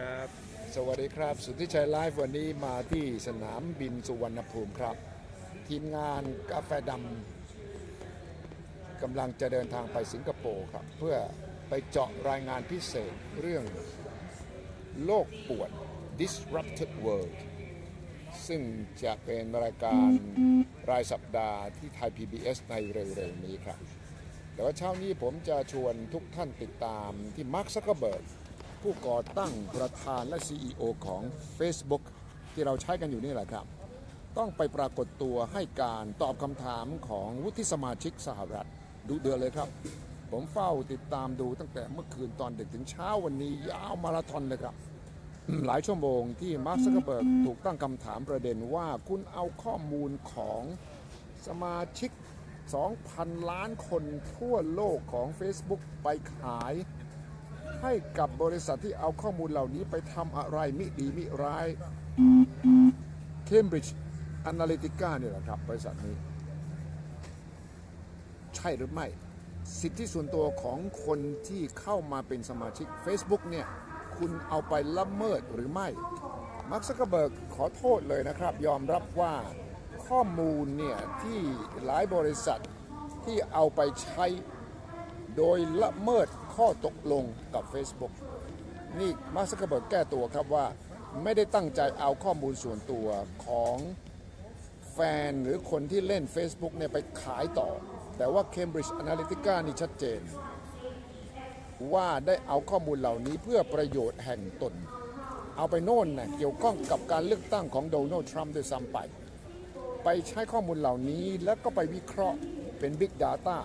ครับ สวัสดีครับ สุทธิชัยไลฟ์วันนี้มาที่สนามบินสุวรรณภูมิครับ ทีมงานกาแฟดำกำลังจะเดินทางไปสิงคโปร์ครับ เพื่อไปเจาะรายงานพิเศษเรื่องโลกปวด disrupted world ซึ่งจะเป็นรายการรายสัปดาห์ที่ไทย PBS ในเร็วๆนี้ครับ แต่ว่าเช้านี้ผมจะชวนทุกท่านติดตามที่มาร์คซักเกอร์เบิร์ก ผู้ก่อตั้งประธานและ CEO ของ Facebook ที่เราใช้กันอยู่นี่แหละครับ ต้องไปปรากฏตัวให้การตอบคำถามของวุฒิสมาชิกสหรัฐดูเดือดเลยครับ ผมเฝ้าติดตามดูตั้งแต่เมื่อคืนตอนดึกถึงเช้าวันนี้ยาวมาราธอนเลยครับ หลายชั่วโมงที่มาร์คซักเกอร์เบิร์กถูกตั้งคำถามประเด็นว่าคุณเอาข้อมูลของสมาชิก 2,000 ล้านคนทั่วโลกของ Facebook ไปขาย ให้กับบริษัทที่เอาข้อมูลเหล่านี้ไปทำอะไรมิดีมิร้าย Cambridge Analytica เนี่ยแหละครับ บริษัทนี้ ใช่หรือไม่ สิทธิส่วนตัวของคนที่เข้ามาเป็นสมาชิก Facebook เนี่ย คุณเอาไปละเมิดหรือไม่ มาร์คซักเกอร์เบิร์กขอโทษเลยนะครับ ยอมรับว่าข้อมูลเนี่ย ที่หลายบริษัทที่เอาไปใช้ โดยละเมิดข้อตกลงกับ Facebook นี่มาร์คซักเกอร์เบิร์กแก้ตัวครับว่า ไม่ได้ตั้งใจเอาข้อมูลส่วนตัวของแฟนหรือคนที่เล่น Facebook เนี่ยไปขายต่อ แต่ว่า Cambridge Analytica นี่ชัดเจน ว่าได้เอาข้อมูลเหล่านี้เพื่อประโยชน์แห่งตน เอาไปโน่นนะเกี่ยวข้องกับการเลือกตั้งของโดนัลด์ทรัมป์ด้วยซ้ำไป ไปใช้ข้อมูลเหล่านี้แล้วก็ไปวิเคราะห์เป็น Big Data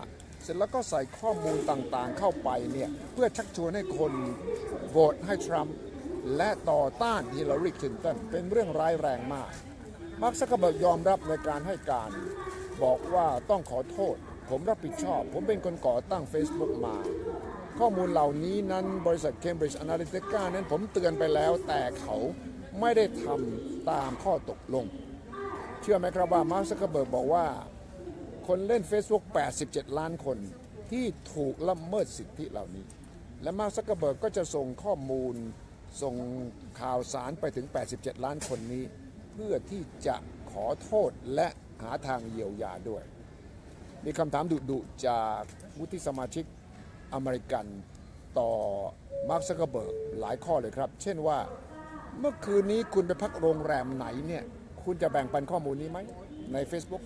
เสร็จแล้วก็ใส่ข้อมูลต่างๆเข้าไปเนี่ยเพื่อชักชวนให้คนโหวตให้ทรัมป์และต่อต้านฮิลลารีคลินตันเป็นเรื่องร้ายแรงมาก มาร์คซักเกอร์เบิร์กยอมรับในการให้การ บอกว่าต้องขอโทษ ผมรับผิดชอบ ผมเป็นคนก่อตั้ง Facebook มา ข้อมูลเหล่านี้นั้นบริษัท Cambridge Analytica นั้นผมเตือนไปแล้วแต่เขาไม่ได้ทำตามข้อตกลง เชื่อไหมครับว่ามาร์คซักเกอร์เบิร์กบอกว่า คนเล่น Facebook 87 ล้านคนที่ถูกละเมิดสิทธิเหล่านี้ และมาร์คซักเกอร์เบิร์กก็จะส่งข้อมูลส่งข่าวสารไปถึง 87 ล้านคนนี้ เพื่อที่จะขอโทษและหาทางเยียวยาด้วย มีคำถามดุๆจากวุฒิสมาชิกอเมริกันต่อมาร์คซักเกอร์เบิร์กหลายข้อเลยครับ เช่นว่าเมื่อคืนนี้คุณไปพักโรงแรมไหนเนี่ย คุณจะแบ่งปันข้อมูลนี้ไหมใน Facebook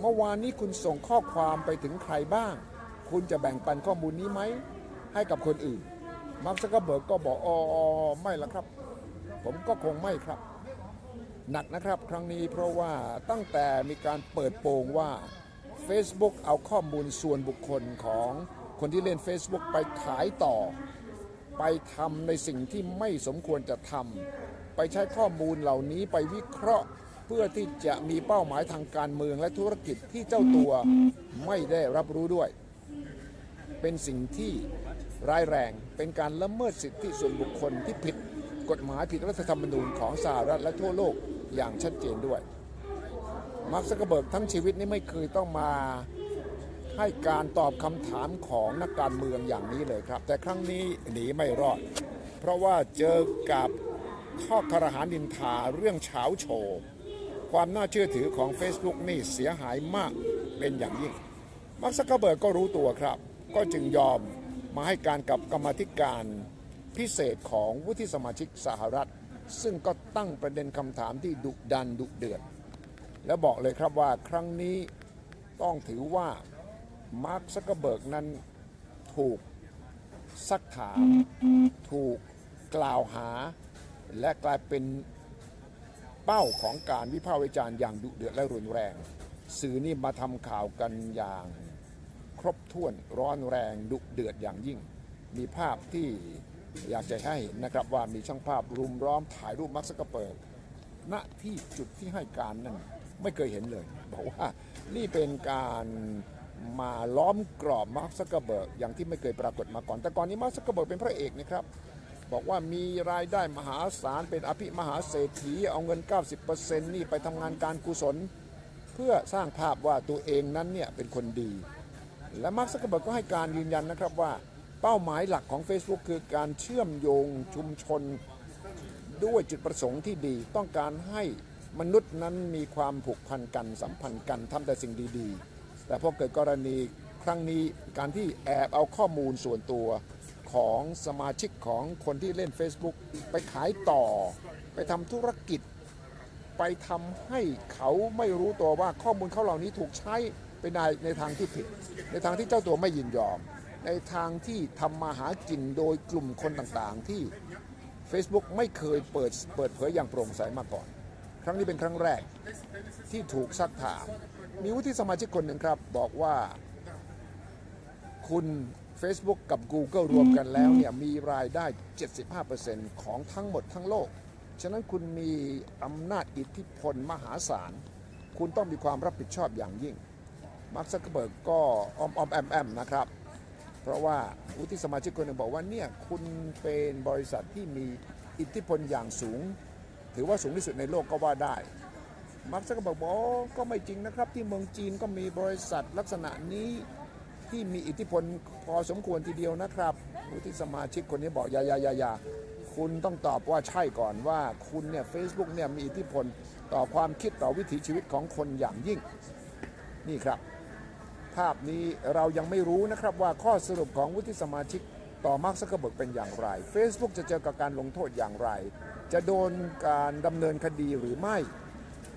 เมื่อวานนี้คุณส่งข้อความไปถึงใครบ้าง คุณจะแบ่งปันข้อมูลนี้ไหม ให้กับคนอื่น มาร์คซักเกอร์เบิร์กก็บอกอ๋อไม่ละครับ ผมก็คงไม่ครับ หนักนะครับครั้งนี้เพราะว่าตั้งแต่มีการเปิดโปงว่า Facebook เอาข้อมูลส่วนบุคคลของคนที่เล่น Facebook ไปขายต่อ ไปทำในสิ่งที่ไม่สมควรจะทำไปใช้ข้อมูลเหล่านี้ไปวิเคราะห์ เพื่อที่จะมีเป้าหมายทางการเมืองและธุรกิจที่เจ้าตัวไม่ได้รับรู้ด้วย เป็นสิ่งที่ร้ายแรงเป็นการละเมิดสิทธิส่วนบุคคลที่ผิดกฎหมายผิดรัฐธรรมนูญของสหรัฐและทั่วโลกอย่างชัดเจนด้วย มาร์คซักเกร์เบิร์กทั้งชีวิตนี้ไม่เคยต้องมาให้การตอบคำถามของนักการเมืองอย่างนี้เลยครับ แต่ครั้งนี้หนีไม่รอด เพราะว่าเจอกับข้อคารหานินทาเรื่องเช้าโชว์ ความน่าเชื่อถือของ Facebook นี่เสียหายมากเป็นอย่างยิ่ง มาร์คซักเกอร์เบิร์กก็รู้ตัวครับ ก็จึงยอมมาให้การกับกรรมธิการพิเศษของวุฒิสมาชิกสหรัฐ ซึ่งก็ตั้งประเด็นคำถามที่ดุดันดุเดือด และบอกเลยครับว่าครั้งนี้ต้องถือว่ามาร์คซักเกอร์เบิร์กนั้นถูกซักถาม ถูกกล่าวหา และกลายเป็น เป้าของการวิพากษ์วิจารณ์อย่างดุเดือดและรุนแรง สื่อนี่มาทำข่าวกันอย่างครบถ้วนร้อนแรงดุเดือดอย่างยิ่ง มีภาพที่อยากจะให้เห็นนะครับว่ามีช่างภาพรุมล้อมถ่ายรูปมักเกร์เบิร์กณที่จุดที่ให้การนั่นไม่เคยเห็นเลยบอกว่านี่เป็นการมาล้อมกรอบมาร์คซักเกอร์เบิร์กอย่างที่ไม่เคยปรากฏมาก่อน แต่ก่อนนี้มาร์คซักเกอร์เบิร์กเป็นพระเอกนะครับ บอกว่ามีรายได้มหาศาลเป็นอภิมหาเศรษฐีเอาเงิน 90%นี่ไปทำงานการกุศล เพื่อสร้างภาพว่าตัวเองนั้นเนี่ยเป็นคนดี และมาร์คซักเกอร์เบิร์กก็ให้การยืนยันนะครับว่าเป้าหมายหลักของ Facebook คือการเชื่อมโยงชุมชนด้วยจุดประสงค์ที่ดี ต้องการให้มนุษย์นั้นมีความผูกพันกันสัมพันธ์กันทำแต่สิ่งดีๆ แต่พอเกิดกรณีครั้งนี้การที่แอบเอาข้อมูลส่วนตัว ของสมาชิกของคนที่เล่น Facebook ไปขายต่อ ไปทำธุรกิจ ไปทำให้เขาไม่รู้ตัวว่าข้อมูลเขาเหล่านี้ถูกใช้ไปในในทางที่ผิด ในทางที่เจ้าตัวไม่ยินยอม ในทางที่ทำมาหากินโดยกลุ่มคนต่างๆ ที่ Facebook ไม่เคยเปิดเปิดเผยอย่างโปร่งใสมาก่อน ครั้งนี้เป็นครั้งแรกที่ถูกซักถาม มีวุฒิสมาชิกคนหนึ่งครับ บอกว่า คุณ Facebook กับ Google รวมกันแล้วเนี่ยมีรายได้ 75%ของทั้งหมดทั้งโลก ฉะนั้นคุณมีอำนาจอิทธิพลมหาศาล คุณต้องมีความรับผิดชอบอย่างยิ่ง มาร์คซักเคอร์เบิร์กก็ออมออมแอมแอมนะครับ เพราะว่าวุฒิสมาชิกคนหนึ่งบอกว่าเนี่ยคุณเป็นบริษัทที่มีอิทธิพลอย่างสูง ถือว่าสูงที่สุดในโลกก็ว่าได้มาร์คซักเคอร์เบิร์กบอกก็ไม่จริงนะครับ ที่เมืองจีนก็มีบริษัทลักษณะนี้ ที่มีอิทธิพลพอสมควรทีเดียวนะครับวุฒิสมาชิกคนนี้บอกยายายายาคุณต้องตอบว่าใช่ก่อนว่าคุณเนี่ยเฟซบุ๊กเนี่ยมีอิทธิพลต่อความคิดต่อวิถีชีวิตของคนอย่างยิ่ง นี่ครับ ภาพนี้เรายังไม่รู้นะครับว่าข้อสรุปของวุฒิสมาชิกต่อมาร์คซักเคเบิร์กเป็นอย่างไร Facebook จะเจอกับการลงโทษอย่างไร จะโดนการดำเนินคดีหรือไม่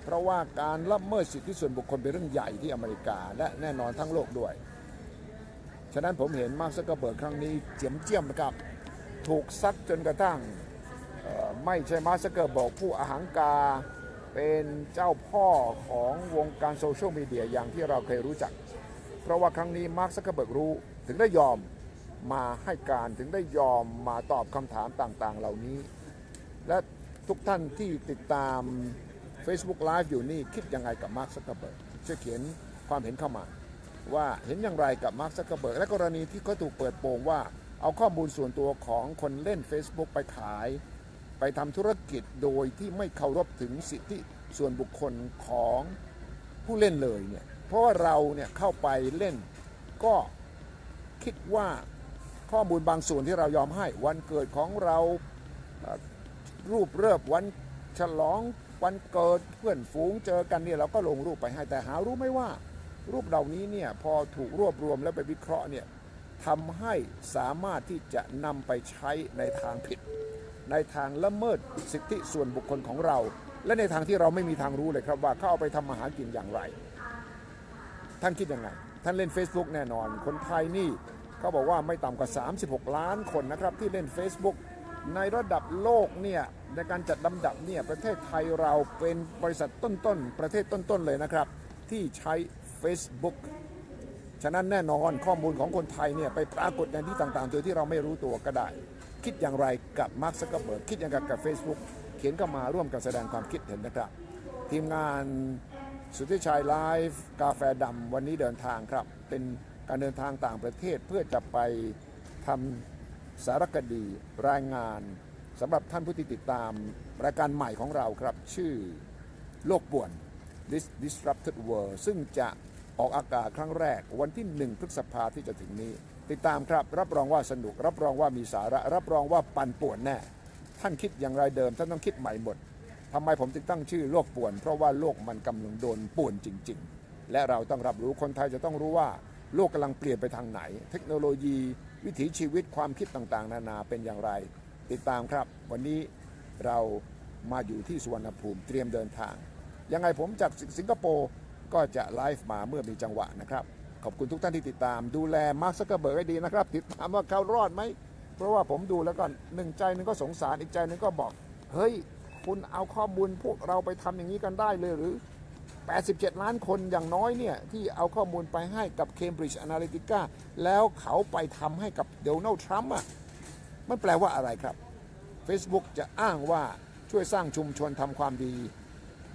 เพราะว่าการละเมิดสิทธิส่วนบุคคลเป็นเรื่องใหญ่ที่อเมริกา และแน่นอนทั้งโลกด้วย ฉะนั้นผมเห็นมาร์คซักเคอร์เบิร์กครั้งนี้เจียมเจียมนะครับ ถูกซักจนกระทั่งไม่ใช่มาร์คซักเคอร์เบิร์กผู้อาหังกา เป็นเจ้าพ่อของวงการโซเชียลมีเดียอย่างที่เราเคยรู้จัก เพราะว่าครั้งนี้มาร์คซักเคอร์เบิร์กรู้ถึงได้ยอมมาให้การถึงได้ยอมมาตอบคำถามต่างๆ เหล่านี้ และทุกท่านที่ติดตาม Facebook Live อยู่นี่คิดยังไงกับมาร์คซักเคอร์เบิร์กช่วยเขียนความเห็นเข้ามา ว่าเห็นอย่างไรกับมาร์คซักเคอร์เบิร์กและกรณีที่เขาถูกเปิดโปงว่า เอาข้อมูลส่วนตัวของคนเล่น Facebook ไปขาย ไปทำธุรกิจโดยที่ไม่เคารพถึงสิทธิส่วนบุคคลของผู้เล่นเลยเนี่ยเพราะว่าเราเนี่ยเข้าไปเล่น ก็คิดว่าข้อมูลบางส่วนที่เรายอมให้วันเกิดของเรารูปเริบวันฉลองวันเกิดเพื่อนฝูงเจอกันเนี่ยเราก็ลงรูปไปให้แต่หารู้ไหมว่า รูปเหล่านี้เนี่ยพอถูกรวบรวมแล้วไปวิเคราะห์เนี่ยทำให้สามารถที่จะนำไปใช้ในทางผิด ในทางละเมิดสิทธิส่วนบุคคลของเรา และในทางที่เราไม่มีทางรู้เลยครับว่าเขาเอาไปทำมาหากินอย่างไร ท่านคิดยังไง ท่านเล่น Facebook แน่นอน คนไทยนี่เขาบอกว่าไม่ต่ำกว่า 36 ล้านคนนะครับที่เล่น Facebook ในระดับโลกเนี่ยในการจัดลำดับเนี่ยประเทศไทยเราเป็นบริษัทต้นๆประเทศต้นๆเลยนะครับ ที่ใช้ Facebook ฉะนั้นแน่นอนข้อมูลของคนไทยเนี่ยไปปรากฏในที่ต่างๆ โดยที่เราไม่รู้ตัวก็ได้ คิดอย่างไรกับมาร์คซักเกอร์เบิร์กคิดอย่างไรกับ Facebook เขียนเข้ามาร่วมกันแสดงความคิดเห็นนะครับ ทีมงานสุทธิชัยไลฟ์กาแฟดำวันนี้เดินทางครับ เป็นการเดินทางต่างประเทศเพื่อจะไปทำสารคดีรายงานสำหรับท่านผู้ที่ติดตามรายการใหม่ของเราครับ ชื่อโลกป่วน This Disrupted World ซึ่งจะ ออกอากาศครั้งแรก วันที่ 1 พฤษภาที่จะถึงนี้ ติดตามครับ รับรองว่าสนุก รับรองว่ามีสาระ รับรองว่าปั่นป่วนแน่ ท่านคิดอย่างไรเดิม ท่านต้องคิดใหม่หมดทำไมผมจึงตั้งชื่อโลกป่วน เพราะว่าโลกมันกำลังโดนป่วนจริง ๆ และเราต้องรับรู้คนไทยจะต้องรู้ว่า โลกกำลังเปลี่ยนไปทางไหน เทคโนโลยี วิถีชีวิตความคิดต่างๆ นานาเป็นอย่างไร ติดตามครับ วันนี้เรามาอยู่ที่สุวรรณภูมิเตรียมเดินทางยังไงผมจากสิงคโปร์ ก็จะไลฟ์มาเมื่อมีจังหวะนะครับ ขอบคุณทุกท่านที่ติดตาม ดูแลมาร์คซักเกอร์เบิร์กให้ดีนะครับ ติดตามว่าเขารอดไหม เพราะว่าผมดูแล้วก็หนึ่งใจหนึงก็สงสารอีกใจหนึงก็บอก เฮ้ย คุณเอาข้อมูลพวกเราไปทำอย่างนี้กันได้เลยหรือ 87 ล้านคนอย่างน้อยเนี่ย ที่เอาข้อมูลไปให้กับ Cambridge Analytica แล้วเขาไปทำให้กับโดนัลด์ทรัมป์อะมันแปลว่าอะไรครับ Facebook จะอ้างว่าช่วยสร้างชุมชนทำความดี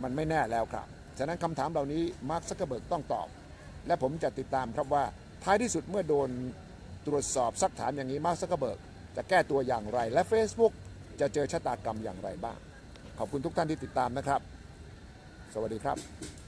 มันไม่แน่แล้วครับ ฉะนั้นคำถามเหล่านี้มาร์คซักเกอร์เบิร์กต้องตอบ และผมจะติดตามครับว่าท้ายที่สุดเมื่อโดนตรวจสอบซักถามอย่างนี้มาร์คซักเกอร์เบิร์กจะแก้ตัวอย่างไร และ Facebook จะเจอชะตากรรมอย่างไรบ้าง ขอบคุณทุกท่านที่ติดตามนะครับ สวัสดีครับ